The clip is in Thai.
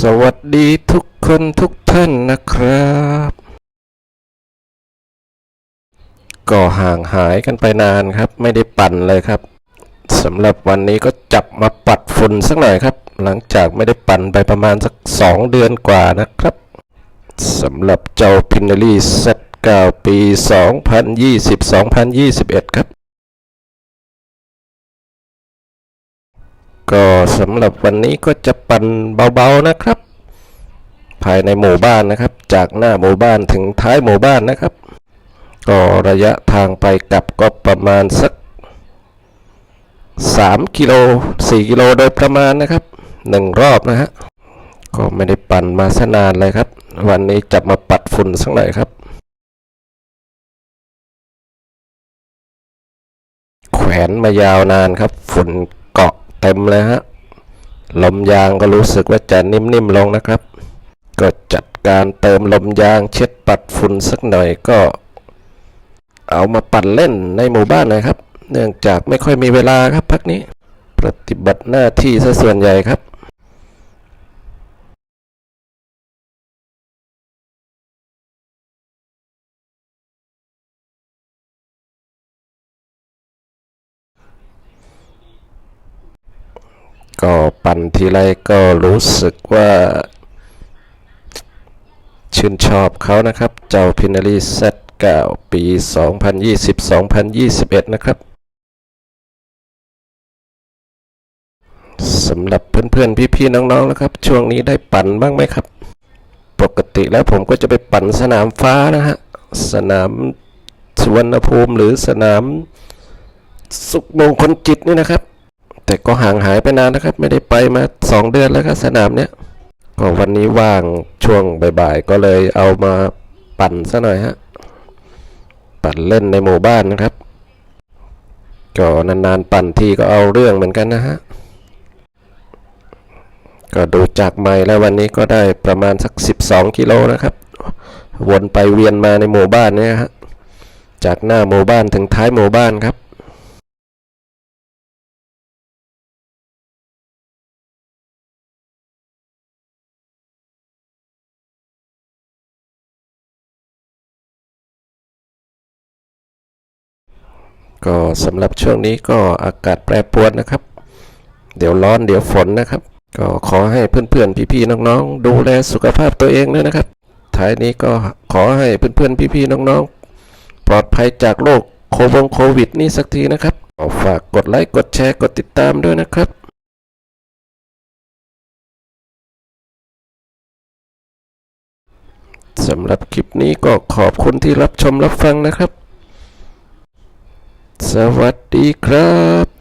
สวัสดีทุกคนทุกท่านนะครับ ก็ห่างหายกันไปนานครับ ไม่ได้ปั่นเลยครับสำหรับวันนี้ก็จับมาปัดฝุ่นสักหน่อยครับ หลังจากไม่ได้ปั่นไปประมาณสักสองเดือนกว่านะครับสำหรับเจ้าพินารีเซต9ปี 2020-2021 ครับ ก็สำหรับวันนี้ก็จะปั่นเบาๆนะครับ ภายในหมู่บ้านนะครับ จากหน้าหมู่บ้านถึงท้ายหมู่บ้านนะครับ ก็ระยะทางไปกลับก็ประมาณสัก 3 กิโล 4 กิโลโดยประมาณนะครับหนึ่งรอบนะฮะก็ไม่ได้ปั่นมาสนานเลยครับ วันนี้จะมาปัดฝุ่นสักหน่อยครับแขวนมายาวนานครับ ฝุ่น เต็มเลยฮะลมยางก็รู้สึกว่าจะนิ่มๆลงนะครับ ก็จัดการเติมลมยางเช็ดปัดฝุ่นสักหน่อยก็ เอามาปัดเล่นในหมู่บ้านนะครับ เนื่องจากไม่ค่อยมีเวลาครับพักนี้ ปฏิบัติหน้าที่ซะส่วนใหญ่ครับ ก็ปั่นทีไรก็รู้สึกว่าชื่นชอบเขานะครับ เจ้าพินารีเซต9ปี 2020-2021 นะครับ สำหรับเพื่อนๆ พี่ๆ น้องๆ นะครับ ช่วงนี้ได้ปั่นบ้างไหมครับ ปกติแล้วผมก็จะไปปั่นสนามฟ้านะฮะ สนามสุวรรณภูมิหรือสนามสุขมงคลจิตนี่นะครับ แต่ก็ห่างหายไปนานนะครับ ไม่ได้ไปมาสองเดือนแล้วครับสนามเนี้ยก็วันนี้ว่างช่วงบ่ายๆก็เลยเอามาปั่นซะหน่อยฮะปั่นเล่นในหมู่บ้านนะครับก็นานๆปั่นทีก็เอาเรื่องเหมือนกันนะฮะก็ดูจากไมล์แล้ววันนี้ก็ได้ประมาณสัก 12 กิโลนะครับ วนไปเวียนมาในหมู่บ้านเนี่ยฮะจากหน้าหมู่บ้านถึงท้ายหมู่บ้านครับ ก็สำหรับช่วงนี้ก็อากาศแปรปรวนนะครับ เดี๋ยวร้อนเดี๋ยวฝนนะครับ ก็ขอให้เพื่อนๆพี่ๆน้องๆ ดูแลสุขภาพตัวเองด้วยนะครับ ท้ายนี้ก็ขอให้เพื่อนๆพี่ๆน้องๆ ปลอดภัยจากโรคโควงโควิดนี่สักทีนะครับขอฝากกดไลค์กดแชร์กดติดตามด้วยนะครับสำหรับคลิปนี้ก็ขอบคุณที่รับชมรับฟังนะครับ สวัสดีครับ